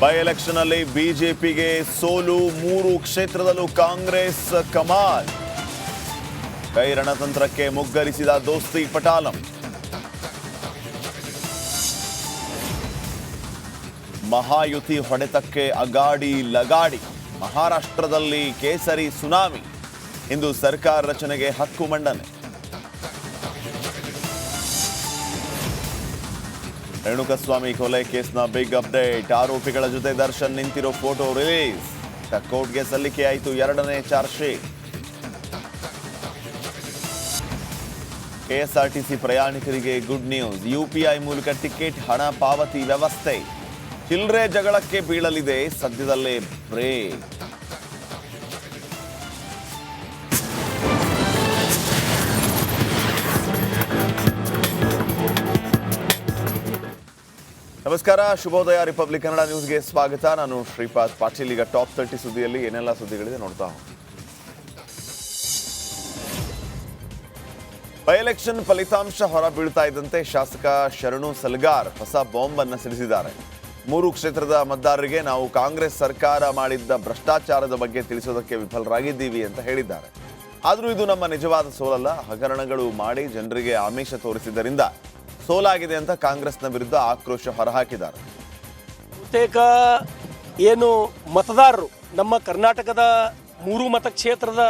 By election ಅಲ್ಲಿ ಬಿಜೆಪಿಗೆ ಸೋಲು ಮೂರು ಕ್ಷೇತ್ರದಲ್ಲೂ ಕಾಂಗ್ರೆಸ್ ಕಮಾಲ್. ಕೈ ರಣತಂತ್ರಕ್ಕೆ ಮುಗ್ಗರಿಸಿದ ದೋಸ್ತಿ ಪಟಾಲಂ. ಮಹಾಯುತಿ ಹೊಡೆತಕ್ಕೆ ಅಗಾಡಿ ಲಗಾಡಿ. ಮಹಾರಾಷ್ಟ್ರದಲ್ಲಿ ಕೇಸರಿ ಸುನಾಮಿ. ಇಂದು ಸರ್ಕಾರ ರಚನೆಗೆ ಹಕ್ಕು ಮಂಡನೆ. ರೇಣುಕಸ್ವಾಮಿ ಕೊಲೆ ಕೇಸ್ನ ಬಿಗ್ ಅಪ್ಡೇಟ್ ಆರೋಪಿಗಳ ಜೊತೆ ದರ್ಶನ್ ನಿಂತಿರೋ ಫೋಟೋ ರಿಲೀಸ್ ಕೋರ್ಟ್ಗೆ ಸಲ್ಲಿಕೆಯಾಯಿತು ಎರಡನೇ ಚಾರ್ಜ್ ಶೀಟ್ ಕೆಎಸ್ಆರ್ಟಿಸಿ ಪ್ರಯಾಣಿಕರಿಗೆ ಗುಡ್ ನ್ಯೂಸ್ ಯುಪಿಐ ಮೂಲಕ ಟಿಕೆಟ್ ಹಣ, ಪಾವತಿ ವ್ಯವಸ್ಥೆ. ಚಿಲ್ಲರೆ ಜಗಳಕ್ಕೆ ಬೀಳಲಿದೆ, ಸದ್ಯದಲ್ಲೇ ಬ್ರೇಕ್ ನಮಸ್ಕಾರ, ಶುಭೋದಯ ರಿಪಬ್ಲಿಕ್ ಕನ್ನಡ ನ್ಯೂಸ್ಗೆ ಸ್ವಾಗತ. ನಾನು ಶ್ರೀಪಾದ್ ಪಾಟೀಲ್. ಈಗ ಟಾಪ್ ತರ್ಟಿ ಸುದ್ದಿಯಲ್ಲಿ ಏನೆಲ್ಲ ಸುದ್ದಿಗಳಿದೆ ನೋಡ್ತಾ ಬೈ ಎಲೆಕ್ಷನ್ ಫಲಿತಾಂಶ ಹೊರಬೀಳ್ತಾ ಇದ್ದಂತೆ ಶಾಸಕ ಶರಣು ಸಲ್ಗಾರ್ ಹೊಸ ಬಾಂಬ್ ಅನ್ನು ಸಿಡಿಸಿದ್ದಾರೆ. ಮೂರು ಕ್ಷೇತ್ರದ ಮತದಾರರಿಗೆ ನಾವು ಕಾಂಗ್ರೆಸ್ ಸರ್ಕಾರ ಮಾಡಿದ್ದ ಭ್ರಷ್ಟಾಚಾರದ ಬಗ್ಗೆ ತಿಳಿಸೋದಕ್ಕೆ ವಿಫಲರಾಗಿದ್ದೀವಿ ಅಂತ ಹೇಳಿದ್ದಾರೆ. ಆದರೂ ಇದು ನಮ್ಮ ನಿಜವಾದ ಸೋಲಲ್ಲ. ಹಗರಣಗಳು ಮಾಡಿ ಜನರಿಗೆ ಆಮಿಷ ತೋರಿಸಿದ್ದರಿಂದ ಸೋಲಾಗಿದೆ ಅಂತ ಕಾಂಗ್ರೆಸ್ನ ವಿರುದ್ಧ ಆಕ್ರೋಶ ಹೊರಹಾಕಿದ್ದಾರೆ. ಬಹುತೇಕ ಏನು ಮತದಾರರು ನಮ್ಮ ಕರ್ನಾಟಕದ ಮೂರು ಮತಕ್ಷೇತ್ರದ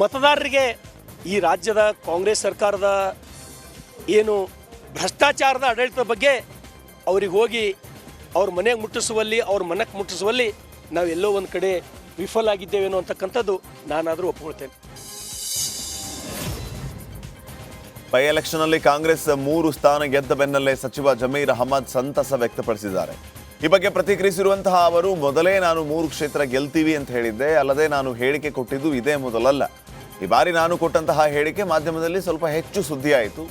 ಮತದಾರರಿಗೆ ಈ ರಾಜ್ಯದ ಕಾಂಗ್ರೆಸ್ ಸರ್ಕಾರದ ಏನು ಭ್ರಷ್ಟಾಚಾರದ ಆಡಳಿತದ ಬಗ್ಗೆ ಅವ್ರಿಗೆ ಹೋಗಿ ಅವ್ರ ಮನೆಗೆ ಮುಟ್ಟಿಸುವಲ್ಲಿ, ಅವ್ರ ಮನಕ್ಕೆ ಮುಟ್ಟಿಸುವಲ್ಲಿ ನಾವು ಎಲ್ಲೋ ಒಂದು ಕಡೆ ವಿಫಲ ಆಗಿದ್ದೇವೇನೋ ಅಂತಕ್ಕಂಥದ್ದು ನಾನಾದರೂ ಒಪ್ಕೊಳ್ತೇನೆ. ಬೈ ಎಲೆಕ್ಷನ್ನಲ್ಲಿ ಕಾಂಗ್ರೆಸ್ ಮೂರು ಸ್ಥಾನ ಗೆದ್ದ ಬೆನ್ನಲ್ಲೇ ಸಚಿವ ಜಮೀರ್ ಅಹಮದ್ ಸಂತಸ ವ್ಯಕ್ತಪಡಿಸಿದ್ದಾರೆ. ಈ ಬಗ್ಗೆ ಪ್ರತಿಕ್ರಿಯಿಸಿರುವಂತಹ ಅವರು, ಮೊದಲೇ ನಾನು ಮೂರು ಕ್ಷೇತ್ರ ಗೆಲ್ತೀವಿ ಅಂತ ಹೇಳಿದ್ದೆ, ಅಲ್ಲದೆ ನಾನು ಹೇಳಿಕೆ ಕೊಟ್ಟಿದ್ದು ಇದೇ ಮೊದಲಲ್ಲ. ಈ ಬಾರಿ ನಾನು ಕೊಟ್ಟಂತಹ ಹೇಳಿಕೆ ಮಾಧ್ಯಮದಲ್ಲಿ ಸ್ವಲ್ಪ ಹೆಚ್ಚು ಸುದ್ದಿ ಆಯಿತು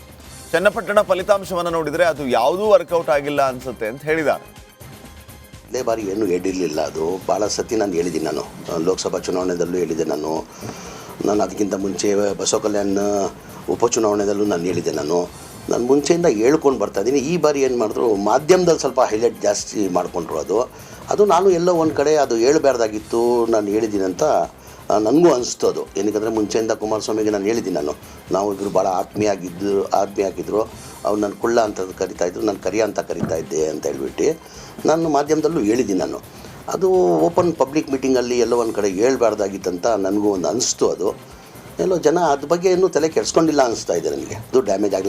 ಚನ್ನಪಟ್ಟಣ ಫಲಿತಾಂಶವನ್ನು ನೋಡಿದರೆ ಅದು ಯಾವುದೂ ವರ್ಕೌಟ್ ಆಗಿಲ್ಲ ಅನಿಸುತ್ತೆ ಅಂತ ಹೇಳಿದ್ದಾರೆ. ಇದೇ ಬಾರಿ ಏನು ಹೇಳಿರಲಿಲ್ಲ ಅದು. ಭಾಳ ಸತಿ ನಾನು ಹೇಳಿದ್ದೀನಿ ನಾನು. ಲೋಕಸಭಾ ಚುನಾವಣೆಯಲ್ಲೂ ಹೇಳಿದೆ ನಾನು. ನಾನು ಅದಕ್ಕಿಂತ ಮುಂಚೆ ಬಸವ ಕಲ್ಯಾಣ ಉಪಚುನಾವಣೆದಲ್ಲೂ ನಾನು ಹೇಳಿದೆ ನಾನು ನಾನು ಮುಂಚೆಯಿಂದ ಹೇಳ್ಕೊಂಡು ಬರ್ತಾ ಇದ್ದೀನಿ ಈ ಬಾರಿ ಏನು ಮಾಡಿದ್ರು, ಮಾಧ್ಯಮದಲ್ಲಿ ಸ್ವಲ್ಪ ಹೈಲೈಟ್ ಜಾಸ್ತಿ ಮಾಡಿಕೊಂಡ್ರು ಅದು. ಅದು ನಾನು ಎಲ್ಲೋ ಒಂದು ಕಡೆ ಅದು ಹೇಳಬಾರ್ದಾಗಿತ್ತು, ನಾನು ಹೇಳಿದ್ದೀನಿ ಅಂತ ನನಗೂ ಅನಿಸ್ತು ಅದು. ಏನಕ್ಕಂದರೆ ಮುಂಚೆಯಿಂದ ಕುಮಾರಸ್ವಾಮಿಗೆ ನಾನು ಹೇಳಿದ್ದೀನಿ ನಾನು ನಾವು ಇಬ್ಬರು ಭಾಳ ಆತ್ಮೀಯ ಆಗಿದ್ದು ಆತ್ಮೀಯ ಆಗಿದ್ದರು ಅವ್ರು ನಾನು ಕುಳ್ಳ ಅಂತ ಕರಿತಾ ಇದ್ರು, ನಾನು ಕರಿಯ ಅಂತ ಕರಿತಾ ಇದ್ದೆ ಅಂತ ಹೇಳ್ಬಿಟ್ಟು ನಾನು ಮಾಧ್ಯಮದಲ್ಲೂ ಹೇಳಿದ್ದೀನಿ ನಾನು. ಅದು ಓಪನ್ ಪಬ್ಲಿಕ್ ಮೀಟಿಂಗಲ್ಲಿ ಎಲ್ಲೋ ಒಂದು ಕಡೆ ಹೇಳ್ಬಾರ್ದಾಗಿತ್ತಂತ ನನಗೂ ಒಂದು ಅನಿಸ್ತು ಅದು. ಎಲ್ಲೋ ಜನ ಅದ್ರ ಬಗ್ಗೆ ಇನ್ನೂ ತಲೆ ಕೆಡ್ಸ್ಕೊಂಡಿಲ್ಲ ಅನಿಸ್ತಾ ಇದೆ ನನಗೆ. ಅದು ಡ್ಯಾಮೇಜ್ ಆಗಲಿಲ್ಲ.